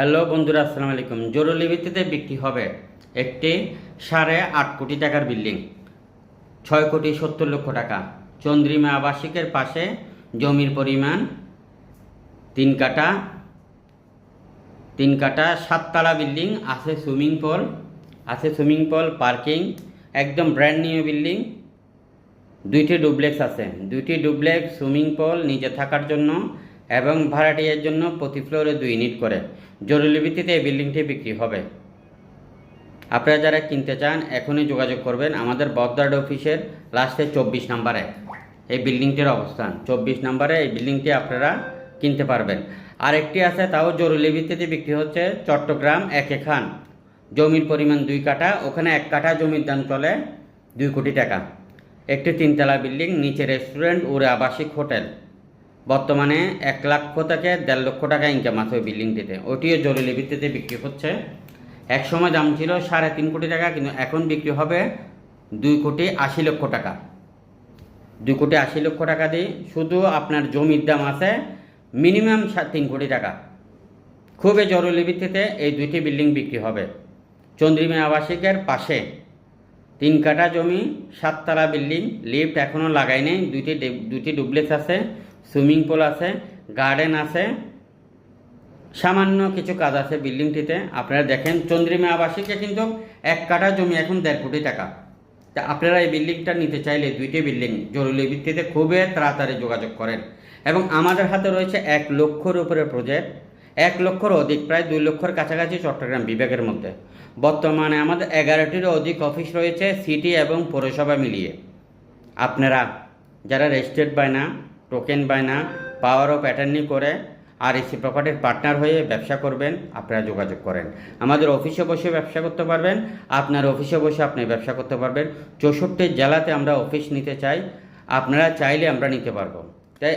Hello বন্ধুরা, আসসালামু আলাইকুম। জরুরি ভিত্তিতে বিক্রি হবে একটি সাড়ে আট কোটি টাকার বিল্ডিং, ছয় কোটি সত্তর লক্ষ টাকা। চন্দ্রিমা আবাসিকের পাশে জমির পরিমাণ তিন কাটা তিন কাটা সাততলা বিল্ডিং, আছে সুইমিং পুল, আছে সুইমিং পুল, পার্কিং, একদম ব্র্যান্ড নিউ বিল্ডিং। দুইটি ডুপ্লেক্স আছে, দুইটি ডুপ্লেক্স, সুইমিং পুল নিচে থাকার জন্য এবং ভাড়াটিয়ার জন্য প্রতি ফ্লোরে দুই ইউনিট করে। জরুরি ভিত্তিতে এই বিল্ডিংটি বিক্রি হবে। আপনারা যারা কিনতে চান, এখনই যোগাযোগ করবেন আমাদের বদ্দার্ড অফিসের লাস্টে চব্বিশ নাম্বারে। এই বিল্ডিংটির অবস্থান। চব্বিশ নাম্বারে এই বিল্ডিংটি আপনারা কিনতে পারবেন। আরেকটি আছে, তাও জরুরি ভিত্তিতে বিক্রি হচ্ছে চট্টগ্রাম একে খান। জমির পরিমাণ দুই কাঠা, ওখানে এক কাঠা জমির দাম চলে দুই কোটি টাকা। একটি তিনতলা বিল্ডিং, নিচে রেস্টুরেন্ট, ওর আবাসিক হোটেল। বর্তমানে এক লক্ষ থেকে দেড় লক্ষ টাকা ইনকাম আছে ওই বিল্ডিংটিতে ওটিও জরুরি ভিত্তিতে বিক্রি হচ্ছে। এক সময় দাম ছিল সাড়ে তিন কোটি টাকা, কিন্তু এখন বিক্রি হবে দুই কোটি আশি লক্ষ টাকা। দুই কোটি আশি লক্ষ টাকা দিয়ে শুধু আপনার জমির দাম আছে মিনিমাম তিন কোটি টাকা। খুবই জরুরি ভিত্তিতে এই দুইটি বিল্ডিং বিক্রি হবে। চন্দ্রিমা আবাসিকের পাশে তিন কাঠা জমি, সাততলা বিল্ডিং লিফট এখনও লাগাই নেই, দুইটি দুইটি ডুপ্লেক্স আছে। সুইমিং পুল আছে, গার্ডেন আছে, সামান্য কিছু কাজ আছে বিল্ডিংটিতে। আপনারা দেখেন, চন্দ্রিমা আবাসিকে কিন্তু এক কাঠা জমি এখন দেড় কোটি টাকা। তা আপনারা এই বিল্ডিংটা নিতে চাইলে দুইটি বিল্ডিং জরুরি ভিত্তিতে খুবই তাড়াতাড়ি যোগাযোগ করেন। এবং আমাদের হাতে রয়েছে এক লক্ষর উপরে প্রজেক্ট। এক লক্ষর অধিক, প্রায় দুই লক্ষর কাছাকাছি চট্টগ্রাম বিভাগের মধ্যে। বর্তমানে আমাদের এগারোটিরও অধিক অফিস রয়েছে সিটি এবং পৌরসভা মিলিয়ে। আপনারা যারা রেজিস্টার্ড বায়না টোকেন বায়না পাওয়ার অফ অ্যাটার্নি করে আর এসি প্রপার্টির পার্টনার হয়ে ব্যবসা করবেন, আপনারা যোগাযোগ করেন। আমাদের অফিসে বসে ব্যবসা করতে পারবেন, আপনার অফিসে বসে আপনি ব্যবসা করতে পারবেন। চৌষট্টি জেলাতে আমরা অফিস নিতে চাই, আপনারা চাইলে আমরা নিতে পারব। তাই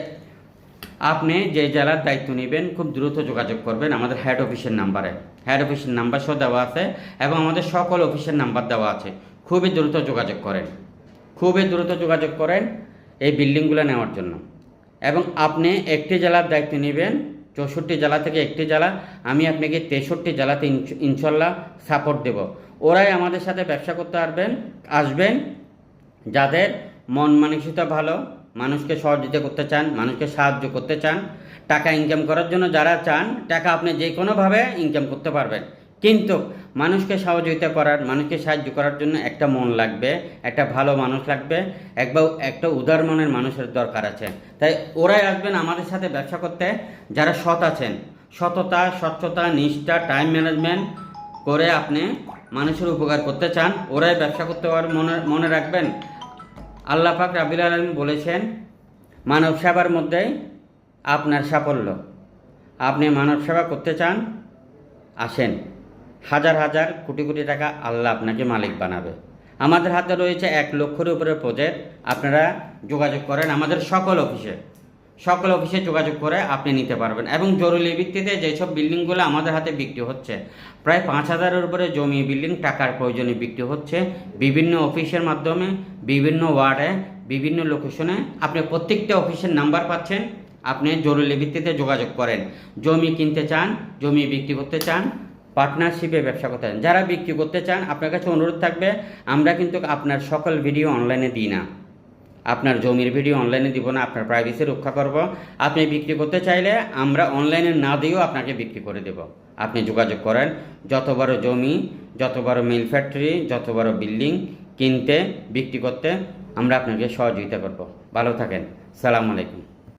আপনি যে জেলার দায়িত্ব নেবেন, খুব দ্রুত যোগাযোগ করবেন আমাদের হেড অফিসের নাম্বারে হেড অফিসের নাম্বার সহ দেওয়া আছে এবং আমাদের সকল অফিসের নাম্বার দেওয়া আছে। খুবই দ্রুত যোগাযোগ করেন। খুবই দ্রুত যোগাযোগ করেন এই বিল্ডিংগুলো নেওয়ার জন্য। এবং আপনি একটি জেলার দায়িত্ব নেবেন, চৌষট্টি জেলা থেকে একটি জেলা, আমি আপনাকে তেষট্টি জেলাতে ইনশ- ইনশাল্লাহ সাপোর্ট দেব। ওরাই আমাদের সাথে ব্যবসা করতে পারবেন, আসবেন, যাদের মন মানসিকতা ভালো, মানুষকে সহযোগিতা করতে চান, মানুষকে সাহায্য করতে চান, টাকা ইনকাম করার জন্য যারা চান, টাকা আপনি যে কোনোভাবে ইনকাম করতে পারবেন। কিন্তু মানুষকে সহযোগিতা করার, মানুষকে সাহায্য করার জন্য একটা মন লাগবে, একটা ভালো মানুষ লাগবে একবার একটা উদার মনের মানুষের দরকার আছে। তাই ওরাই আসবেন আমাদের সাথে ব্যবসা করতে, যারা সৎ আছেন। সততা, স্বচ্ছতা, নিষ্ঠা টাইম ম্যানেজমেন্ট করে আপনি মানুষের উপকার করতে চান, ওরাই ব্যবসা করতে পার, মনে মনে রাখবেন। আল্লাহ পাক রাবিল আলম বলেছেন, মানব সেবার মধ্যেই আপনার সাফল্য। আপনি মানব সেবা করতে চান, আসেন। হাজার হাজার কোটি কোটি টাকা আল্লাহ আপনাকে মালিক বানাবে। আমাদের হাতে রয়েছে এক লক্ষের উপরে প্রজেক্ট আপনারা যোগাযোগ করেন আমাদের সকল অফিসে। সকল অফিসে যোগাযোগ করে আপনি নিতে পারবেন এবং জরুরি ভিত্তিতে যেসব বিল্ডিংগুলো আমাদের হাতে বিক্রি হচ্ছে, প্রায় পাঁচ হাজারের উপরে জমি বিল্ডিং টাকার প্রয়োজনে বিক্রি হচ্ছে। বিভিন্ন অফিসের মাধ্যমে, বিভিন্ন ওয়ার্ডে, বিভিন্ন লোকেশনে আপনি প্রত্যেকটা অফিসের নাম্বার পাচ্ছেন। আপনি জরুরি ভিত্তিতে যোগাযোগ করেন। জমি কিনতে চান, জমি বিক্রি করতে চান পার্টনারশিপে ব্যবসা করতে চান। যারা বিক্রি করতে চান, আপনার কাছে অনুরোধ থাকবে, আমরা কিন্তু আপনার সকল ভিডিও অনলাইনে দিই না। আপনার জমির ভিডিও অনলাইনে দিব না, আপনার প্রাইভেসি রক্ষা করব। আপনি বিক্রি করতে চাইলে আমরা অনলাইনে না দিয়েও আপনাকে বিক্রি করে দেব। আপনি যোগাযোগ করেন, যত বড় জমি, যত বড় মিল ফ্যাক্টরি যত বড় বিল্ডিং কিনতে, বিক্রি করতে, আমরা আপনাকে সহযোগিতা করব। ভালো থাকেন। সালাম আলাইকুম।